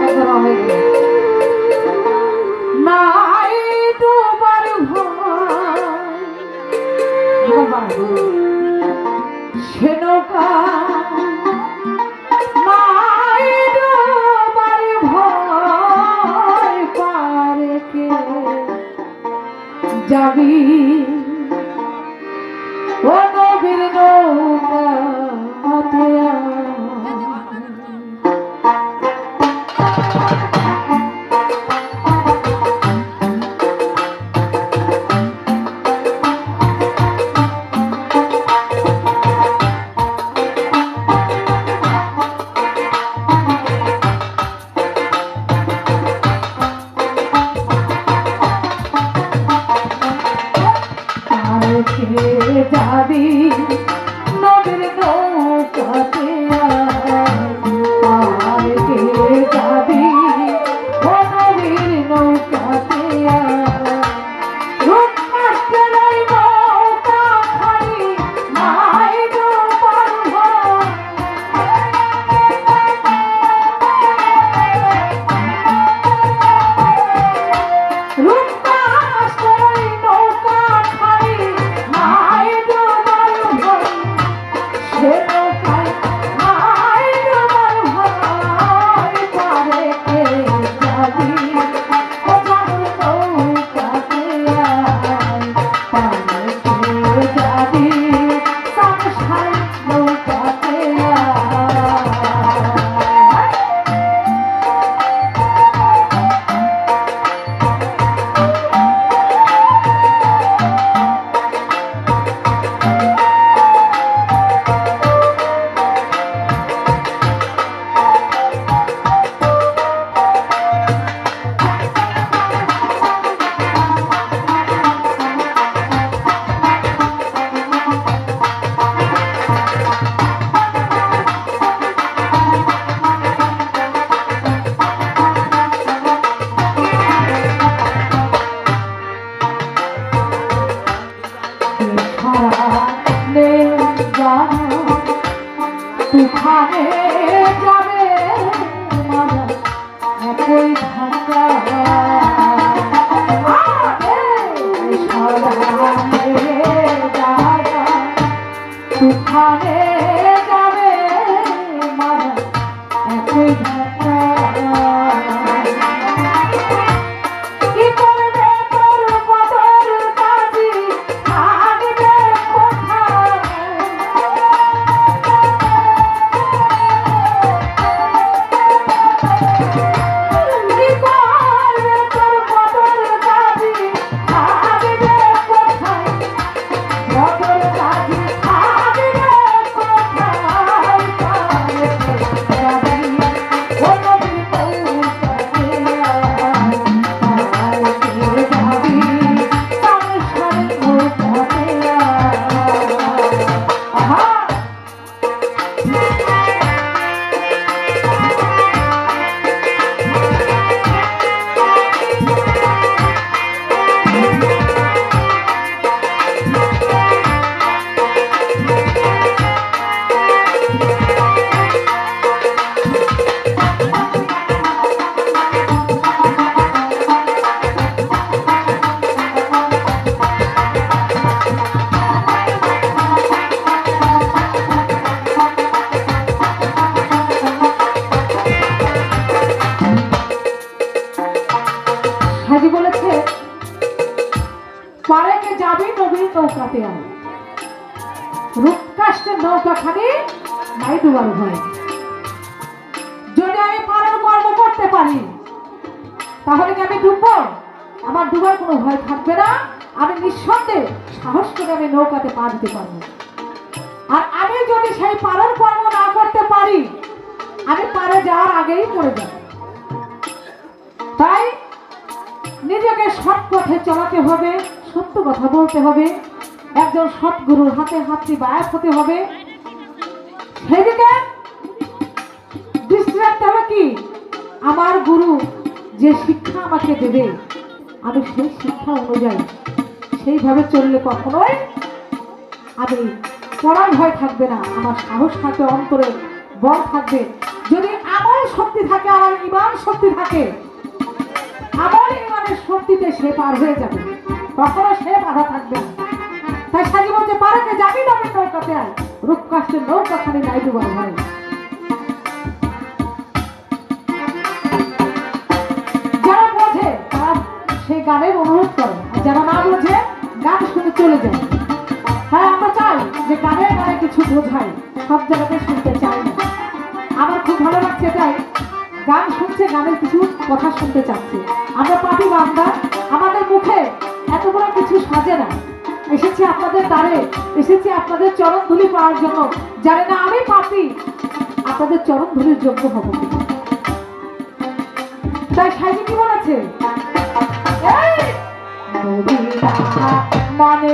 একবার হয়ে গেল নাই যাবি নবীর নৌকাতে তুফানে যাবে মারা একই যাবে তুফানে যাবে মারা একই ধাক্কা নৌকাতে আয় রূপকাষ্টের নৌকা খানি নাই ডুবার ভয় যদি আমি পারের কর্ম করতে পারি, তাহলে কি আমি ডুববো? আমার ডুবার কোনো ভয় থাকবে না। আমি নিঃসন্দেহে সাহস করে আমি নৌকাতে পা দিতে পারব। আর আমি যদি সেই পারের কর্ম না করতে পারি, আমি পারে যাওয়ার আগেই পড়ে যাব। তাই নিজেকে সৎ পথে চলাতে হবে, সত্য কথা বলতে হবে। একজন সৎগুরুর হাতে হাতটি বায়াস হতে হবে। কি? আমার গুরু যে শিক্ষা আমাকে দেবে, আমি সেই শিক্ষা অনুযায়ী সেইভাবে চললে কখনোই আমি পড়ার ভয় থাকবে না, আমার সাহস থাকবে, অন্তরে বল থাকবে। যদি আমার শক্তি থাকে, আমার ইমান শক্তি থাকে আমার ইমানের শক্তিতে সে পার হয়ে যাবে। কখনো সে বাধা থাকবে না। হয়। আমরা চাই যে গানে কিছু বোঝাই। সব জায়গাতে শুনতে চাই আমার খুব ভালো লাগছে তাই গান শুনছে, গানের কিছু কথা শুনতে চাচ্ছে। আমরা পাটি বান্দা, আমাদের মুখে এত বড় কিছু সাজে না। এসেছি আপনাদের দ্বারে, এসেছি আপনাদের চরণ ধুলি পাওয়ার জন্য। জানে না আমি পাপি, আপনাদের চরণ ধুলির যোগ্য হব তাই সাইজি কি বলেছে? মানে